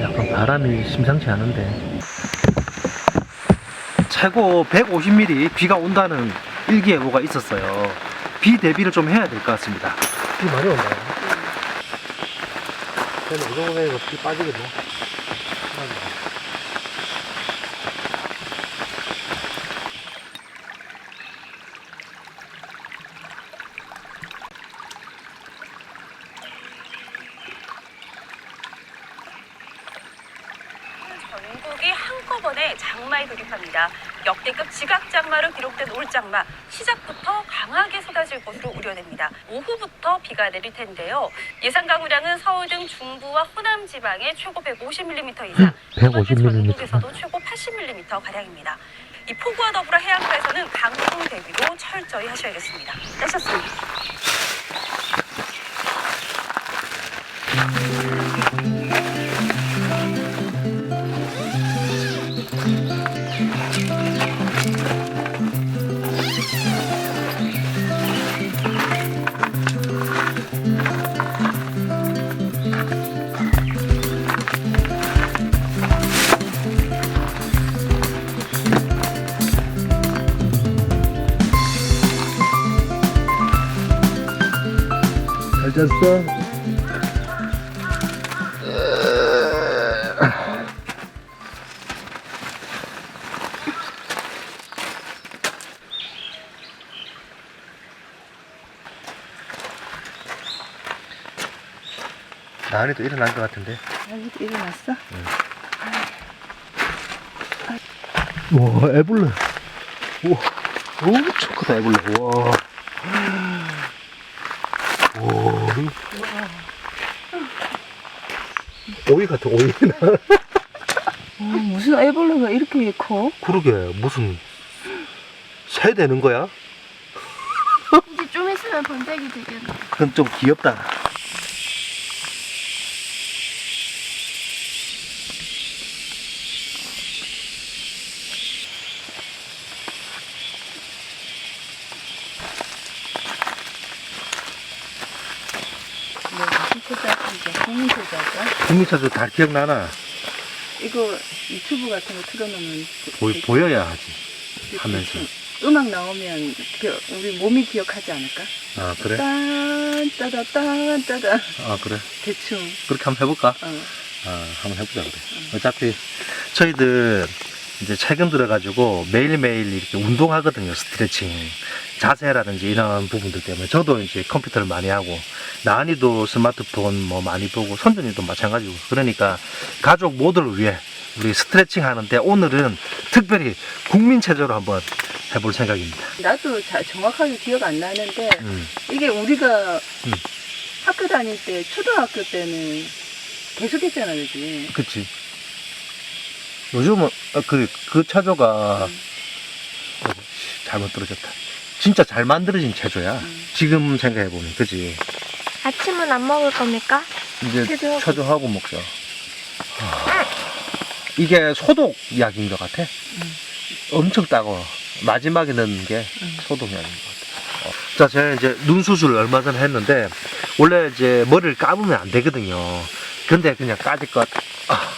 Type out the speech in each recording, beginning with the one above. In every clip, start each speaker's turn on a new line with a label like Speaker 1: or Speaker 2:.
Speaker 1: 약간 바람이 심상치 않은데. 최고 150mm 비가 온다는 일기예보가 있었어요. 비 대비를 좀 해야 될 것 같습니다. 비 많이 온다. 이 정도 되면 비 빠지겠네.
Speaker 2: 전국이 한꺼번에 장마에 돌입합니다. 역대급 지각장마로 기록된 올 장마 시작부터 강하게 쏟아질 것으로 우려됩니다. 오후부터 비가 내릴 텐데요. 예상 강우량은 서울 등 중부와 호남 지방에 최고 150mm 이상,
Speaker 1: 150mm.
Speaker 2: 전국에서도 최고 80mm 가량입니다. 이 폭우와 더불어 해안가에서는 강풍 대비도 철저히 하셔야겠습니다. 되셨습니다.
Speaker 1: 잘 잤어? 나은이도 일어난 것 같은데.
Speaker 3: 아기도 일어났어?
Speaker 1: 와, 애벌레. 우와, 엄청 크다, 애벌레. 와. 와, 오이 같아, 오이.
Speaker 3: 어, 무슨 애벌레가 이렇게 커?
Speaker 1: 그러게, 무슨, 새 되는 거야?
Speaker 4: 이제 좀 있으면 번데기 되겠네.
Speaker 1: 그건 좀 귀엽다.
Speaker 3: 뭐 무슨 소자인가? 국민 소자인가?
Speaker 1: 국민차도 다 기억나나?
Speaker 3: 이거 유튜브 같은 거 틀어놓으면
Speaker 1: 보,
Speaker 3: 되게-
Speaker 1: 보여야 하지. 하면서.
Speaker 3: 좀 음악 나오면 그 우리 몸이 기억하지 않을까?
Speaker 1: 아, 그래?
Speaker 3: 딴 따다 딴 따다
Speaker 1: 아, 그래?
Speaker 3: 대충
Speaker 1: 그렇게 한번 해볼까?
Speaker 3: 어.
Speaker 1: 아, 한번 해보자, 그래. 어차피, 저희들, 이제 최근 들어가지고 매일매일 이렇게 운동하거든요. 스트레칭. 자세라든지 이런 부분들 때문에. 저도 이제 컴퓨터를 많이 하고, 나은이도 스마트폰 뭐 많이 보고, 선준이도 마찬가지고. 그러니까, 가족 모두를 위해 우리 스트레칭 하는데, 오늘은 특별히 국민체조로 한번 해볼 생각입니다.
Speaker 3: 나도 자, 정확하게 기억 안 나는데
Speaker 1: 음.
Speaker 3: 이게 우리가
Speaker 1: 음.
Speaker 3: 학교 다닐 때 초등학교 때는 계속 했잖아 그지?
Speaker 1: 그치. 요즘은, 어, 그, 그 체조가,
Speaker 3: 음.
Speaker 1: 어, 씨, 잘못 떨어졌다. 진짜 잘 만들어진 체조야.
Speaker 3: 음.
Speaker 1: 지금 생각해보면, 그지?
Speaker 4: 아침은 안 먹을 겁니까?
Speaker 1: 이제
Speaker 3: 체조하고.
Speaker 1: 체조하고 먹자. 하, 이게 소독 약인 것 같아. 엄청 따가워. 마지막에 넣는 게
Speaker 3: 음.
Speaker 1: 소독 약인 것 같아. 어. 자, 제가 이제 눈 수술을 얼마 전에 했는데, 원래 이제 머리를 감으면 안 되거든요. 근데 그냥 까짓 것, 아,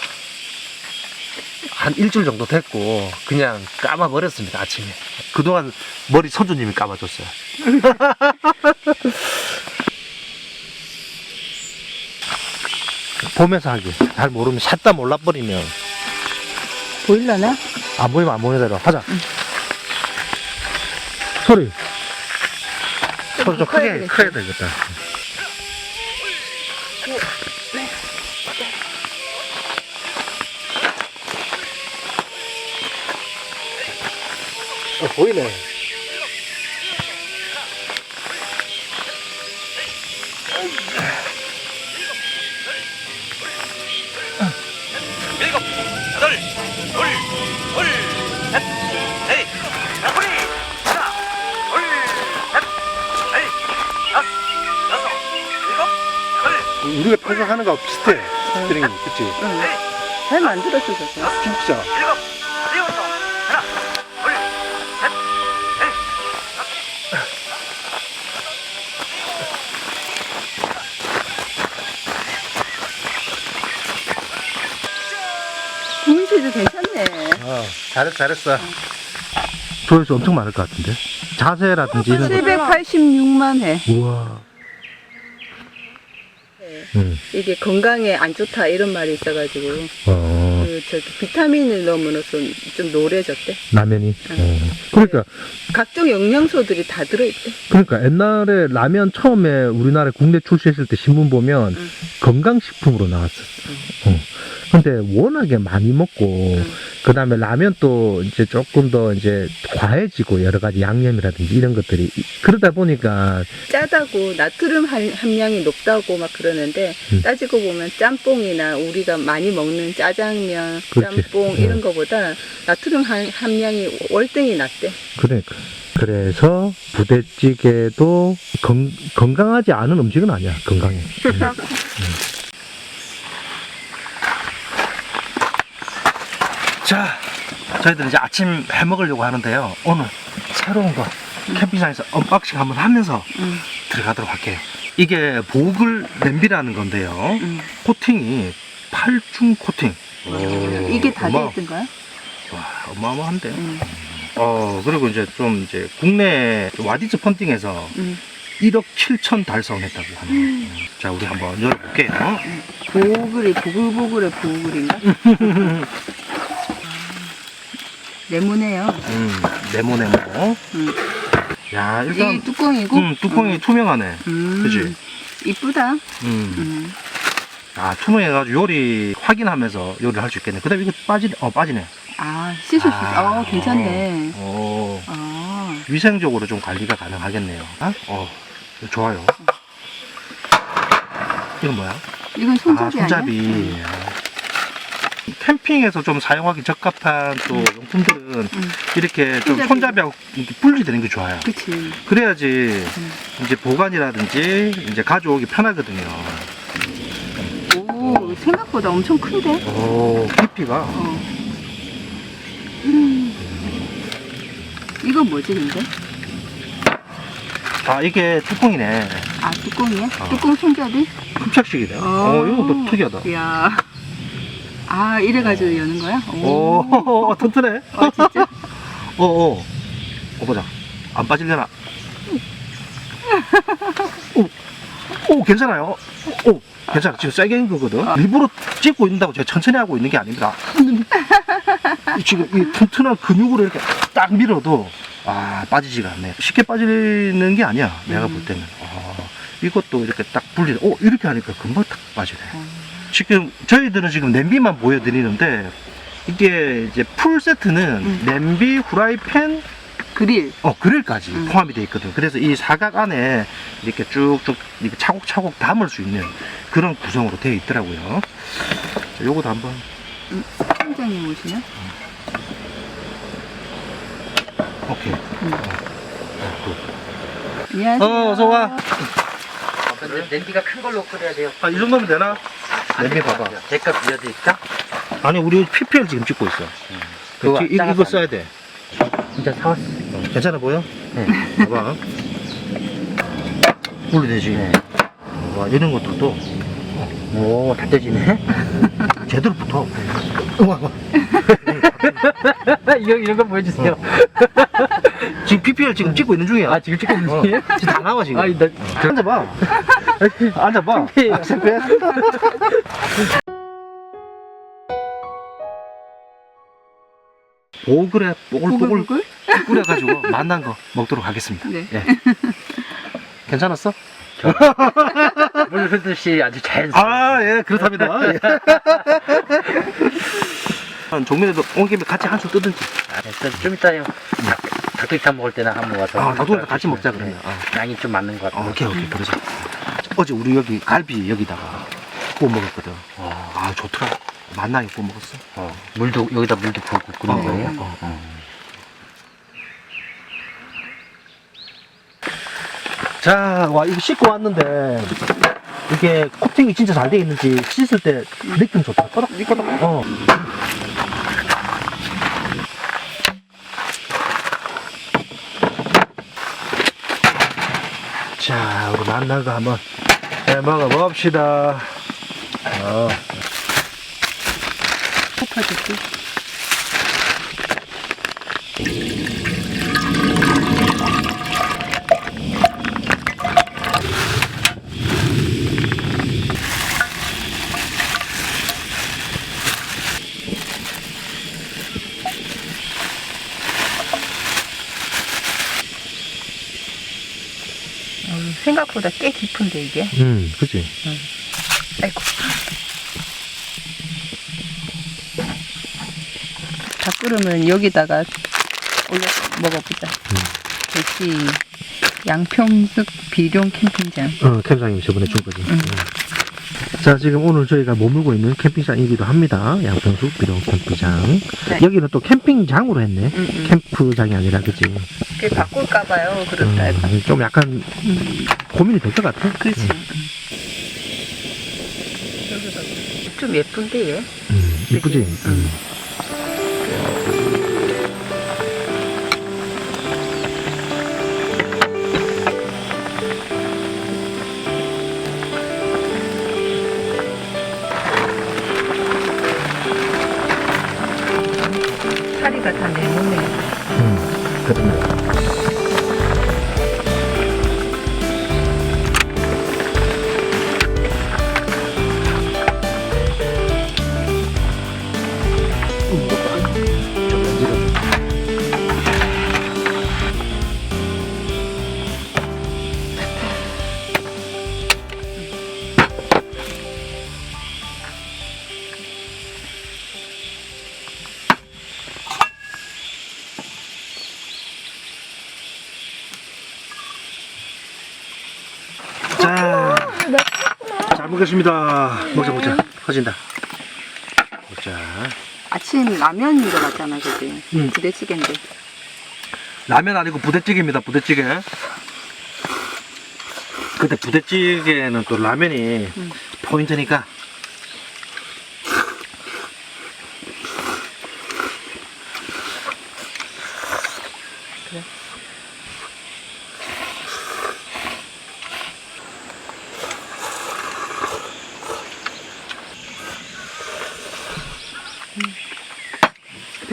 Speaker 1: 한 일주일 정도 됐고, 그냥 감아버렸습니다, 아침에. 그동안 머리 선주님이 감아줬어요. 보면서 하기. 잘 모르면 샷다 몰라버리면,
Speaker 3: 보일라나?
Speaker 1: 안 보이면 안 보이는 대로 하자. 소리. 소리 좀 크게. 커야 되겠다. 보이네.
Speaker 5: 일곱, 여덟, 둘, 둘, 셋, 넷, 다섯, 하나, 둘, 셋, 넷, 다섯, 여섯, 일곱, 여덟,
Speaker 1: 우리가 평소 하는 거 비슷해. 스트링이, 그치?
Speaker 3: 응. 잘 만들었어 저거.
Speaker 1: 진짜.
Speaker 5: 일곱,
Speaker 3: 분실도 괜찮네.
Speaker 1: 어, 잘했어, 잘했어. 조회수 엄청 많을 것 같은데? 자세라든지 이런 거.
Speaker 3: 786만 해.
Speaker 1: 우와. 음,
Speaker 3: 이게 건강에 안 좋다 이런 말이 있어가지고
Speaker 1: 어,
Speaker 3: 그 저기 비타민을 넣으면서 좀 노래졌대.
Speaker 1: 라면이. 어. 그러니까,
Speaker 3: 각종 영양소들이 다 들어있대.
Speaker 1: 그러니까 옛날에 라면 처음에 우리나라에 국내 출시했을 때 신문 보면
Speaker 3: 응.
Speaker 1: 건강식품으로 나왔어. 어. 근데 워낙에 많이 먹고, 그 다음에 라면 또 이제 조금 더 이제 과해지고 여러 가지 양념이라든지 이런 것들이 그러다 보니까
Speaker 3: 짜다고 나트륨 한- 함량이 높다고 막 그러는데
Speaker 1: 음.
Speaker 3: 따지고 보면 짬뽕이나 우리가 많이 먹는 짜장면,
Speaker 1: 그렇지.
Speaker 3: 짬뽕
Speaker 1: 음.
Speaker 3: 이런 거보다 나트륨 한- 함량이 월등히 낮대.
Speaker 1: 그러니까. 그래서 부대찌개도 건, 건강하지 않은 음식은 아니야. 건강해. 자, 저희들 이제 아침 해 먹으려고 하는데요. 오늘 새로운 거 캠핑장에서 언박싱 한번 하면서
Speaker 3: 음.
Speaker 1: 들어가도록 할게요. 이게 보글 냄비라는 건데요.
Speaker 3: 음.
Speaker 1: 코팅이 팔중 코팅.
Speaker 3: 이게 다
Speaker 1: 어마-
Speaker 3: 돼있던 거야?
Speaker 1: 와, 어마어마한데요.
Speaker 3: 음.
Speaker 1: 어, 그리고 이제 좀 이제 국내 와디즈 펀딩에서
Speaker 3: 음.
Speaker 1: 1억 7천 달성했다고 하네요. 자, 우리 한번 열어볼게요.
Speaker 3: 보글이 보글보글의 보글인가? 네모네요.
Speaker 1: 음, 네모 네모.
Speaker 3: 음.
Speaker 1: 야,
Speaker 3: 이게
Speaker 1: 일단
Speaker 3: 뚜껑이고.
Speaker 1: 음, 뚜껑이 투명하네.
Speaker 3: 음.
Speaker 1: 그지?
Speaker 3: 이쁘다.
Speaker 1: 음.
Speaker 3: 음.
Speaker 1: 아, 투명해가지고 요리 확인하면서 요리를 할 수 있겠네. 그 다음에 이거 빠지네. 어, 빠지네.
Speaker 3: 아, 씻을 수 있어. 어, 괜찮네.
Speaker 1: 어,
Speaker 3: 아,
Speaker 1: 위생적으로 좀 관리가 가능하겠네요. 아? 어, 이거 좋아요. 이건 뭐야?
Speaker 3: 이건 손잡이,
Speaker 1: 아, 손잡이.
Speaker 3: 아니야?
Speaker 1: 캠핑에서 좀 사용하기 적합한 또 용품들은
Speaker 3: 음.
Speaker 1: 이렇게 좀
Speaker 3: 손잡이.
Speaker 1: 손잡이하고 이렇게 분리되는 게 좋아요.
Speaker 3: 그치.
Speaker 1: 그래야지
Speaker 3: 음.
Speaker 1: 이제 보관이라든지 이제 가져오기 편하거든요.
Speaker 3: 오, 생각보다 엄청 큰데?
Speaker 1: 오, 깊이가.
Speaker 3: 어. 음. 이건 뭐지, 근데?
Speaker 1: 아, 이게 뚜껑이네.
Speaker 3: 아, 뚜껑이야?
Speaker 1: 어.
Speaker 3: 뚜껑 손잡이?
Speaker 1: 흡착식이네. 어, 이거 또 특이하다.
Speaker 3: 이야. 아, 이래가지고 여는 거야?
Speaker 1: 오, 튼튼해.
Speaker 3: 어, 진짜?
Speaker 1: 어, 어. 어, 보자. 안 빠질려나? 오, 오, 괜찮아요. 오, 괜찮아. 지금 세게 한 거거든. 일부러 찍고 있는다고 제가 천천히 하고 있는 게 아닙니다. 이 지금 이 튼튼한 근육으로 이렇게 딱 밀어도 아 빠지지가 않네. 쉽게 빠지는 게 아니야. 내가 볼 때는. 아, 이것도 이렇게 딱 분리. 오 이렇게 하니까 금방 딱 빠지네. 지금 저희들은 지금 냄비만 보여드리는데 이게 이제 풀 세트는
Speaker 3: 음.
Speaker 1: 냄비, 후라이팬,
Speaker 3: 그릴.
Speaker 1: 어 그릴까지
Speaker 3: 음.
Speaker 1: 포함이 되어 있거든. 그래서 이 사각 안에 이렇게 쭉쭉 이렇게 차곡차곡 담을 수 있는 그런 구성으로 되어 있더라고요. 자, 요것도 한번
Speaker 3: 팀장님 오시면?
Speaker 1: 오케이.
Speaker 3: 음.
Speaker 1: 어, 굿.
Speaker 3: 안녕하세요.
Speaker 1: 어, 어서 와.
Speaker 5: 근데 냄비가 큰 걸로 끓여야 돼요.
Speaker 1: 아, 이 정도면 되나? 냄비 봐봐.
Speaker 5: 제값 빌려드릴까?
Speaker 1: 아니, 우리 PPL 지금 찍고 있어.
Speaker 5: 그거
Speaker 1: 그, 이- 이거
Speaker 5: 작아서
Speaker 1: 써야 돼.
Speaker 5: 진짜 사왔어.
Speaker 1: 어, 괜찮아 보여?
Speaker 5: 네.
Speaker 1: 봐봐. 분리되지?
Speaker 5: 네.
Speaker 1: 와, 이런 것들도
Speaker 5: 오, 다 떼지네.
Speaker 1: 제대로 붙어. 와, 와.
Speaker 5: 이런, 이런 거 보여주세요.
Speaker 1: 지금 PPL 지금 찍고 있는 중이야.
Speaker 5: 아, 지금 찍고 있는
Speaker 1: 어,
Speaker 5: 중이에요?
Speaker 1: 지금 다 나와, 지금.
Speaker 5: 아, 나,
Speaker 1: 앉아봐. 앉아봐. 아, 창피해? 보글에 뽀글뽀글
Speaker 3: 보글보글?
Speaker 1: 끓여가지고 만난 거 먹도록 하겠습니다.
Speaker 3: 네.
Speaker 1: 예. 괜찮았어?
Speaker 5: 물 흐르듯이 아주 자연스럽게.
Speaker 1: 아, 예, 그렇답니다. 예. 종민이도 온 김에 같이 한술 뜨든지.
Speaker 5: 아. 좀 이따요. 닭도리탕 먹을 때나 한번 와서.
Speaker 1: 아, 나도 같이 먹자, 그러면.
Speaker 5: 네.
Speaker 1: 아.
Speaker 5: 양이 좀 맞는 것
Speaker 1: 어,
Speaker 5: 같아요.
Speaker 1: 오케이, 오케이, 그러자. 어제 우리 여기 갈비 여기다가 구워 먹었거든.
Speaker 5: 어,
Speaker 1: 아, 좋더라. 만나게 구워 먹었어.
Speaker 5: 어. 물도, 여기다 물도 부고 끓는
Speaker 1: 어,
Speaker 5: 거예요?
Speaker 1: 어, 어. 자, 와, 이거 씻고 왔는데, 이게 코팅이 진짜 잘 돼 있는지 씻을 때 느낌 좋다. 꺼덕 꺼덕. 어. 자, 우리 거 한번 해 먹어봅시다. 어.
Speaker 3: 덮 생각보다 꽤 깊은데 이게.
Speaker 1: 음, 그치.
Speaker 3: 아이고. 닭구름은 여기다가 올려 먹어보자. 역시 양평숲 비룡 캠핑장.
Speaker 1: 어, 캠장님이 저번에 준 거지. 음. 자, 지금 오늘 저희가 머물고 있는 캠핑장이기도 합니다. 양평숲 비룡 캠핑장.
Speaker 3: 네.
Speaker 1: 여기는 또 캠핑장으로 했네.
Speaker 3: 음, 음.
Speaker 1: 캠프장이 아니라, 그치.
Speaker 3: 그게 바꿀까봐요. 그렇다.
Speaker 1: 음, 좀 약간
Speaker 3: 음.
Speaker 1: 고민이 될 것 같아.
Speaker 3: 그렇지.
Speaker 1: 음,
Speaker 3: 좀 예쁜데 얘.
Speaker 1: 음, 이쁘지?
Speaker 3: 그치?
Speaker 1: 음.
Speaker 3: 사리가 다 네모네.
Speaker 1: 음, 그러네. 먹겠습니다. 먹자, 먹자. 퍼진다. 먹자.
Speaker 3: 아침 라면인 것 같잖아, 그게.
Speaker 1: 음.
Speaker 3: 부대찌개인데.
Speaker 1: 라면 아니고 부대찌개입니다, 부대찌개. 근데 부대찌개는 또 라면이
Speaker 3: 음.
Speaker 1: 포인트니까.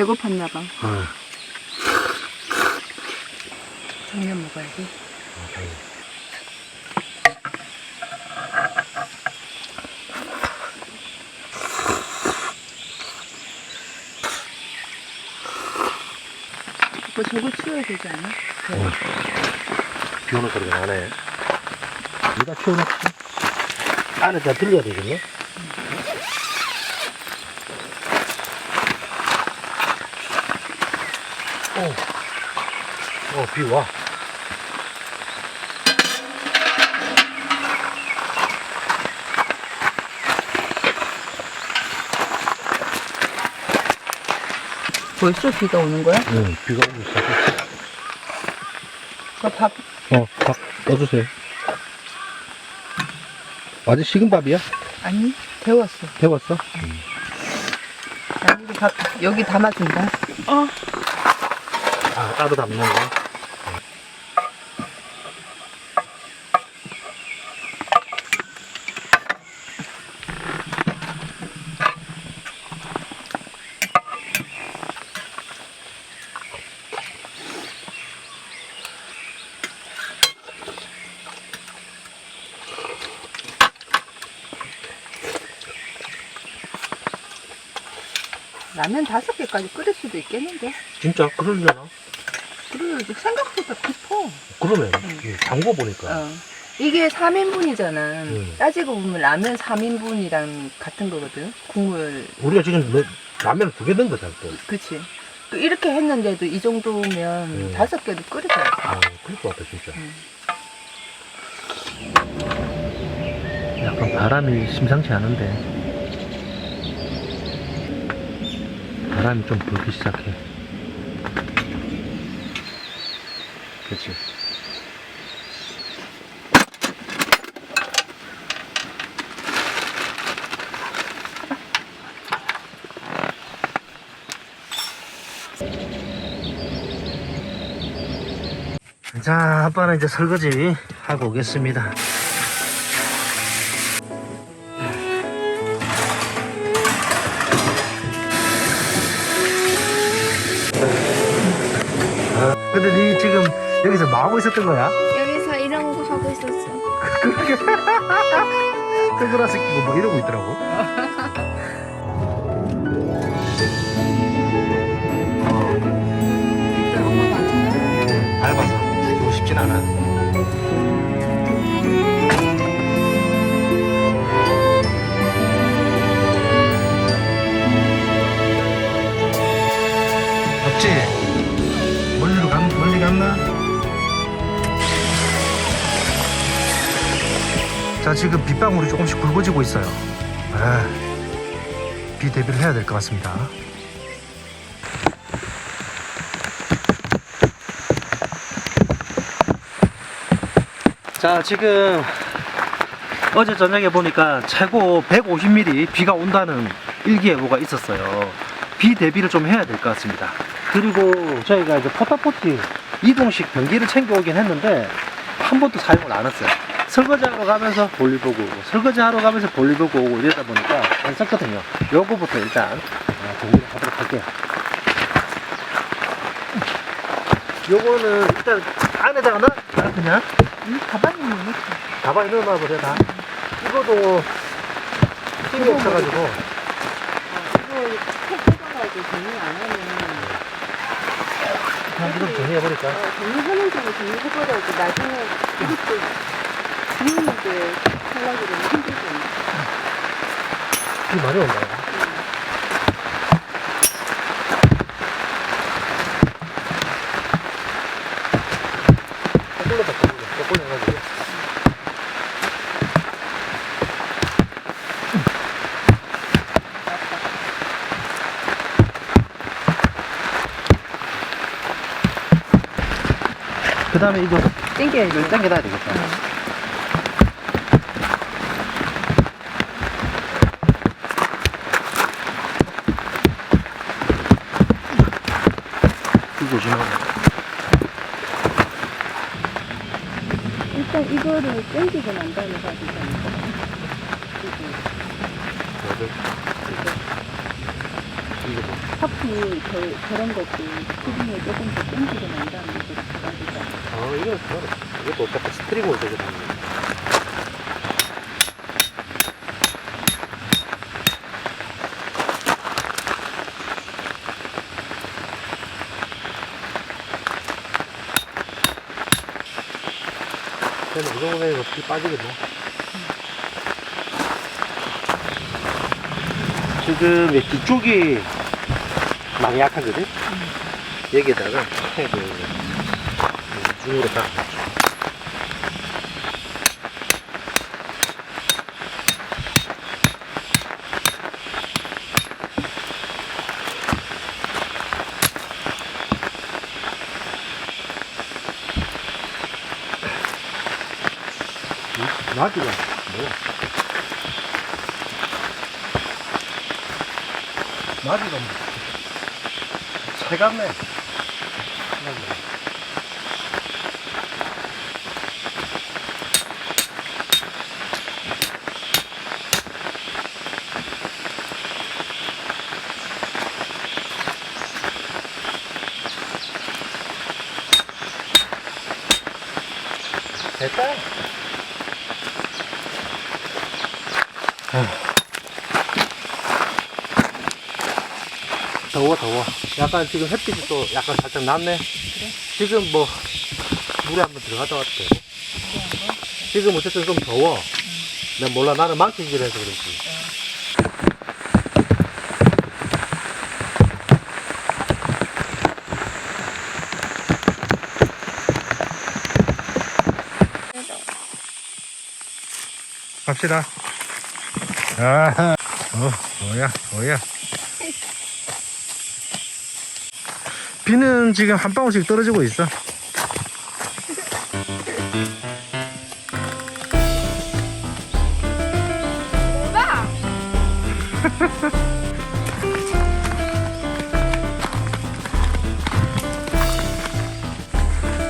Speaker 3: 배고팠나 봐.
Speaker 1: 어.
Speaker 3: 당면 먹어야지. 오빠 저거 치워야 되지 않아?
Speaker 1: 비 오는 소리가 나네. 누가 치워놨지? 안에 다 들려야 되겠네? 어, 비 와.
Speaker 3: 벌써 비가 오는 거야?
Speaker 1: 응, 비가 오고 있어.
Speaker 3: 저 밥,
Speaker 1: 어, 밥 떠주세요. 아직 식은 밥이야?
Speaker 3: 아니, 데웠어.
Speaker 1: 데웠어?
Speaker 3: 나 여기 밥, 여기 담아준다.
Speaker 1: 아, 따로 담는 거.
Speaker 3: 라면 다섯 개까지 끓일 수도 있겠는데?
Speaker 1: 진짜 그러려나?
Speaker 3: 그래, 생각보다 깊어.
Speaker 1: 그러면,
Speaker 3: 응.
Speaker 1: 담궈 보니까.
Speaker 3: 어. 이게 3인분이잖아.
Speaker 1: 음.
Speaker 3: 따지고 보면 라면 3인분이랑 같은 거거든. 국물,
Speaker 1: 우리가 지금 너, 라면 두개 넣은 거잖아, 또.
Speaker 3: 그치. 또 이렇게 했는데도 이 정도면
Speaker 1: 음.
Speaker 3: 다섯 개도 끓이더라고.
Speaker 1: 아, 그럴 것 같아, 진짜.
Speaker 3: 음.
Speaker 1: 약간 바람이 심상치 않은데. 바람이 좀 불기 시작해. 그치. 자, 아빠는 이제 설거지 하고 오겠습니다. 근데 니 지금 여기서 뭐 하고 있었던 거야?
Speaker 4: 여기서 이런 거 하고 있었어.
Speaker 1: 선글라스 끼고 뭐 이러고 있더라고. 밟아서 끼고 싶진 않아. 자 지금 빗방울이 조금씩 굵어지고 있어요. 아, 비 대비를 해야 될 것 같습니다. 자 지금 어제 저녁에 보니까 최고 150mm 비가 온다는 일기예보가 있었어요. 비 대비를 좀 해야 될 것 같습니다. 그리고 저희가 이제 포타포티 이동식 변기를 챙겨오긴 했는데 한 번도 사용을 안 했어요 설거지하러 가면서 볼일 보고 오고. 설거지하러 가면서 볼일 보고 오고 이러다 보니까 안 썼거든요. 요거부터 일단 어, 정리를 하도록 할게요. 요거는 일단 안에다가 넣어 아, 그냥?
Speaker 3: 이 가방에 넣는
Speaker 1: 가방에 넣어놔 버려 다. 이거도 힘이 없어가지고.
Speaker 3: 이거 팩 뜯어가지고 정리 안 하면
Speaker 1: 그냥 이거 정리해버릴까?
Speaker 3: 어, 정리하는 쪽으로 정리해버려야지 나중에 이것도 비우는데 하려고 그러면 힘들잖아.
Speaker 1: 비 많이 온다 거꾸로 다 거꾸로 거꾸로 해가지고. 그 다음에 이거 땡겨 이걸 당겨놔야 되겠다 이거 조심하고
Speaker 3: 일단 이거를 땡기고 난 다음에 가지잖아. 커피 저, 저런 것도 수분을 조금 더 땡기고 난 다음에 이렇게 가지잖아.
Speaker 1: 아, 이거 이것도 어차피 스트리고 있어야 되 그냥 이 정도면 피 빠지겠네. 지금 이 뒤쪽이 많이 약하거든? 여기에다가 팩을 중으로 딱. 나기가 뭐? 나기가 뭐? 체감네. 됐다. 더워 더워. 약간 지금 햇빛이 또 약간 살짝 났네. 지금 뭐 물에 한번 들어갔다 왔대 지금 어쨌든 좀 더워. 난 몰라. 나는 망치질 해서 그렇지. 갑시다. 아하 어 뭐야 뭐야 비는 지금 한 방울씩 떨어지고 있어.
Speaker 4: 오빠!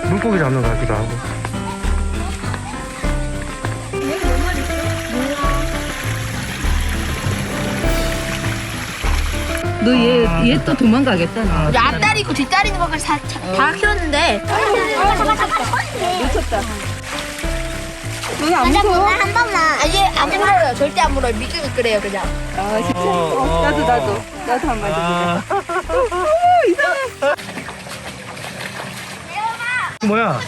Speaker 1: 물고기 잡는 것 같기도 하고.
Speaker 3: 너 얘 얘 또 도망가겠다 너.
Speaker 4: 우리 앞다리고 뒷다리는 것까지 다, 다 키웠는데.
Speaker 3: 놓쳤다. 너는 안 무서워?
Speaker 4: 한 번만. 아니, 안 물어요. 절대 안 물어요. 미끌 그래요, 그냥.
Speaker 3: 아 진짜?
Speaker 1: 어, 어,
Speaker 3: 나도
Speaker 1: 어.
Speaker 3: 나도 나도 한 마디.
Speaker 1: 아. 뭐야?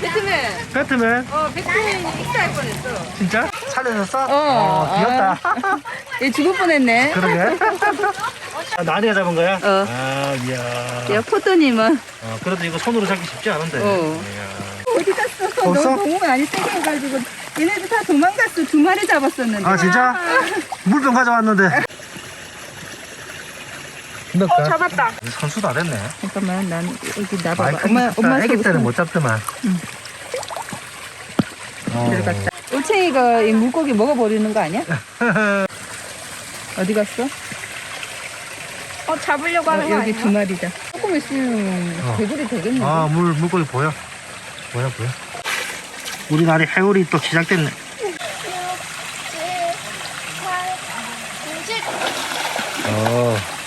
Speaker 3: 배트맨.
Speaker 1: 배트맨?
Speaker 3: 어 배트맨이 익사할 뻔했어.
Speaker 1: 진짜? 살려줬어?
Speaker 3: 어,
Speaker 1: 귀엽다.
Speaker 3: 얘 죽을 뻔했네.
Speaker 1: 그러게. 아, 나니가 잡은 거야?
Speaker 3: 어.
Speaker 1: 아, 이야.
Speaker 3: 야 포토님은
Speaker 1: 어, 그래도 이거 손으로 잡기 쉽지 않은데.
Speaker 3: 어.
Speaker 1: 이야.
Speaker 3: 어디 갔어?
Speaker 1: 벌써?
Speaker 3: 너 너무 많이 세게 해가지고 얘네들 다 도망갔어. 두 마리 잡았었는데.
Speaker 1: 아, 진짜? 물병 가져왔는데. 어,
Speaker 4: 잡았다.
Speaker 1: 선수 다 됐네.
Speaker 3: 잠깐만 난 여기 나봐봐. 엄마
Speaker 1: 크다.
Speaker 3: 엄마
Speaker 1: 애기 때는 못 잡더만. 어.
Speaker 3: 들어갔다. 올챙이가 이 물고기 먹어버리는 거 아니야? 어디 갔어?
Speaker 4: 어, 잡으려고 하는
Speaker 3: 어,
Speaker 4: 거
Speaker 3: 여기
Speaker 4: 아니야?
Speaker 3: 두 마리다. 조금 있으면
Speaker 1: 어.
Speaker 3: 개구리 되겠는데.
Speaker 1: 아, 물, 물고기 보여. 보여, 보여. 우리 날이 해울이 또 시작됐네. 어.